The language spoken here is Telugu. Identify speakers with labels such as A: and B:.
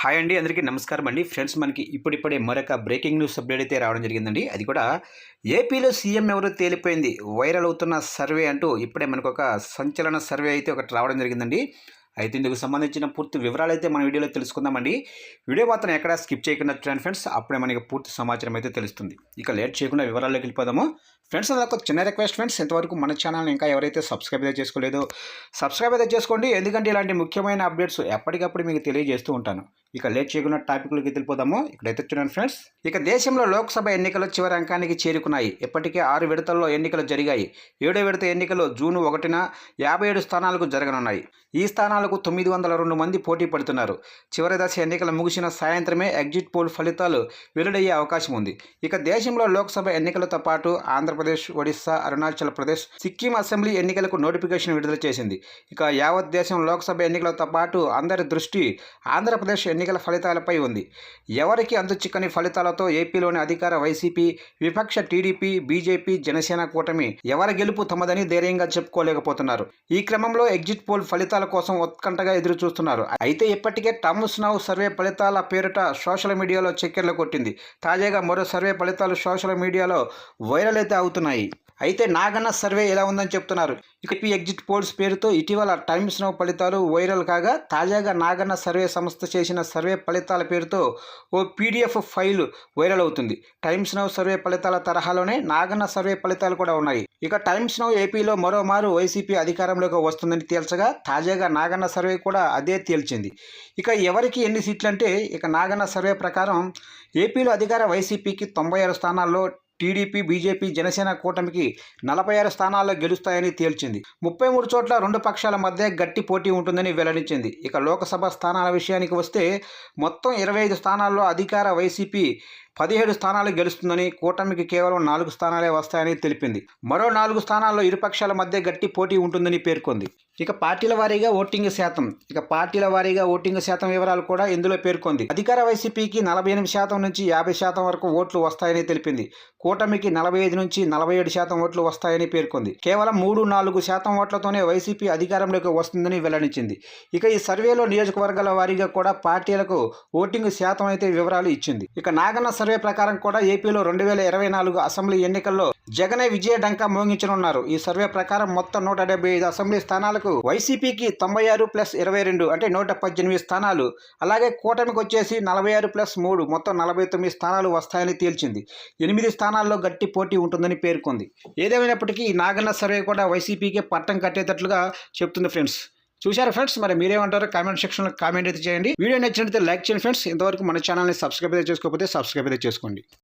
A: హాయ్ అండి అందరికీ నమస్కారం అండి. ఫ్రెండ్స్ మనకి ఇప్పుడిప్పుడే మరొక బ్రేకింగ్ న్యూస్ అప్డేట్ అయితే రావడం జరిగిందండి. అది కూడా ఏపీలో సీఎం ఎవరో తేలిపోయింది? వైరల్ అవుతున్న సర్వే అంటూ ఇప్పుడే మనకు ఒక సంచలన సర్వే అయితే ఒకటి రావడం జరిగిందండి. అయితే ఇందుకు సంబంధించిన పూర్తి వివరాలు అయితే మన వీడియోలో తెలుసుకుందామండి. వీడియో మాత్రం ఎక్కడ స్కిప్ చేయకుండా చూడండి ఫ్రెండ్స్. అప్పుడే మనకి పూర్తి సమాచారం అయితే తెలుస్తుంది. ఇక లేట్ చేయకుండా వివరాల్లోకి వెళ్ళిపోదాము. ఫ్రెండ్స్ అదొక చిన్న రిక్వెస్ట్ ఫ్రెండ్స్. ఇంతవరకు మన ఛానల్ని ఇంకా ఎవరైతే సబ్స్క్రైబ్ అయితే చేసుకోలేదో సబ్స్క్రైబ్ అయితే చేసుకోండి. ఎందుకంటే ఇలాంటి ముఖ్యమైన అప్డేట్స్ ఎప్పటికప్పుడు మీకు తెలియజేస్తూ ఉంటాను. ఇక లేట్ చేయకుండా టాపిక్లోకి వెళ్ళిపోదాము. ఇక్కడైతే చూడండి ఫ్రెండ్స్. ఇక దేశంలో లోక్సభ ఎన్నికలు చివరి అంకానికి చేరుకున్నాయి. ఇప్పటికే ఆరు విడతల్లో ఎన్నికలు జరిగాయి. ఏడో విడత ఎన్నికలు జూన్ ఒకటిన యాభై ఏడు స్థానాలకు జరగనున్నాయి. ఈ స్థానాలు స్థానాలకు తొమ్మిది వందల రెండు మంది పోటీ పడుతున్నారు. చివరి దశ ఎన్నికలు ముగిసిన సాయంత్రమే ఎగ్జిట్ పోల్ ఫలితాలు వెల్లడయ్యే అవకాశం ఉంది. ఇక దేశంలో లోక్సభ ఎన్నికలతో పాటు ఆంధ్రప్రదేశ్ ఒడిశా అరుణాచల్ ప్రదేశ్ సిక్కిం అసెంబ్లీ ఎన్నికలకు నోటిఫికేషన్ విడుదల చేసింది. ఇక యావత్ దేశం లోక్సభ ఎన్నికలతో పాటు అందరి దృష్టి ఆంధ్రప్రదేశ్ ఎన్నికల ఫలితాలపై ఉంది. ఎవరికి అందుచిక్కని ఫలితాలతో ఏపీలోని అధికార వైసీపీ విపక్ష టీడీపీ బీజేపీ జనసేన కూటమి ఎవరి గెలుపు తమదని ధైర్యంగా చెప్పుకోలేకపోతున్నారు. ఈ క్రమంలో ఎగ్జిట్ పోల్ ఫలితాల కోసం ఉత్కంఠగా ఎదురు చూస్తున్నారు అయితే ఇప్పటికే టమ్స్ నౌ సర్వే ఫలితాల పేరిట సోషల్ మీడియాలో చక్కెర్లు కొట్టింది. తాజాగా మరో సర్వే ఫలితాలు సోషల్ మీడియాలో వైరల్ అయితే అవుతున్నాయి. అయితే నాగన్న సర్వే ఎలా ఉందని చెప్తున్నారు. ఇక ఎగ్జిట్ పోల్స్ పేరుతో ఇటీవల టైమ్స్ నౌ ఫలితాలు వైరల్ కాగా తాజాగా నాగన్న సర్వే సంస్థ చేసిన సర్వే ఫలితాల పేరుతో ఓ పీడిఎఫ్ ఫైల్ వైరల్ అవుతుంది. టైమ్స్ నౌ సర్వే ఫలితాల తరహాలోనే నాగన్న సర్వే ఫలితాలు కూడా ఉన్నాయి. ఇక టైమ్స్ నౌ ఏపీలో మరోమారు వైసీపీ అధికారంలోకి వస్తుందని తేల్చగా తాజాగా నాగన్న సర్వే కూడా అదే తేల్చింది. ఇక ఎవరికి ఎన్ని సీట్లు అంటే ఇక నాగన్న సర్వే ప్రకారం ఏపీలో అధికార వైసీపీకి తొంభై ఆరు స్థానాల్లో టీడీపీ బీజేపీ జనసేన కూటమికి నలభై ఆరు స్థానాల్లో గెలుస్తాయని తేల్చింది. ముప్పై మూడు చోట్ల రెండు పక్షాల మధ్య గట్టి పోటీ ఉంటుందని వెల్లడించింది. ఇక లోకసభ స్థానాల విషయానికి వస్తే మొత్తం ఇరవై ఐదు స్థానాల్లో అధికార వైసీపీ పదిహేడు స్థానాలు గెలుస్తుందని కూటమికి కేవలం నాలుగు స్థానాలే వస్తాయని తెలిపింది. మరో నాలుగు స్థానాల్లో ఇరుపక్షాల మధ్య గట్టి పోటీ ఉంటుందని పేర్కొంది. ఇక పార్టీల వారీగా ఓటింగ్ శాతం ఇక పార్టీల వారీగా ఓటింగ్ శాతం వివరాలు కూడా ఇందులో పేర్కొంది. అధికార వైసీపీకి నలభై ఎనిమిది శాతం నుంచి యాభై శాతం వరకు ఓట్లు వస్తాయని తెలిపింది. కూటమికి నలభై ఐదు నుంచి నలభై ఏడు శాతం ఓట్లు వస్తాయని పేర్కొంది. కేవలం మూడు నాలుగు శాతం ఓట్లతోనే వైసీపీ అధికారంలోకి వస్తుందని వెల్లడించింది. ఇక ఈ సర్వేలో నియోజకవర్గాల వారీగా కూడా పార్టీలకు ఓటింగ్ శాతం అయితే వివరాలు ఇచ్చింది. ఇక నాగన్న సర్వే ప్రకారం కూడా ఏపీలో రెండు వేల ఇరవై నాలుగు అసెంబ్లీ ఎన్నికల్లో జగనే విజయ డంకా మోగించనున్నారు. ఈ సర్వే ప్రకారం మొత్తం నూట డెబ్బై ఐదు అసెంబ్లీ స్థానాలకు వైసీపీకి తొంభై ఆరు ప్లస్ ఇరవై రెండు అంటే నూట పద్దెనిమిది స్థానాలు. అలాగే కూటమికి వచ్చేసి నలభై ఆరు ప్లస్ మూడు. మొత్తం నలభై తొమ్మిది స్థానాలు వస్తాయని తేల్చింది. ఎనిమిది స్థానాల్లో గట్టి పోటీ ఉంటుందని పేర్కొంది. ఏదేమైనప్పటికీ ఈ నాగన్న సర్వే కూడా వైసీపీకి పట్టం కట్టేటట్లుగా చెప్తుంది ఫ్రెండ్స్. చూశారు ఫ్రెండ్స్? మరి మీరేమంటారు కామెంట్ సెక్షన్లో కామెంట్ అయితే చేయండి. వీడియో నచ్చినట్లయితే లైక్ చేయండి ఫ్రెండ్స్. ఇంతవరకు మన ఛానల్ని సబ్స్క్రైబ్ అయితే చేసుకోకపోతే సబ్స్క్రైబ్ అయితే చేసుకోండి.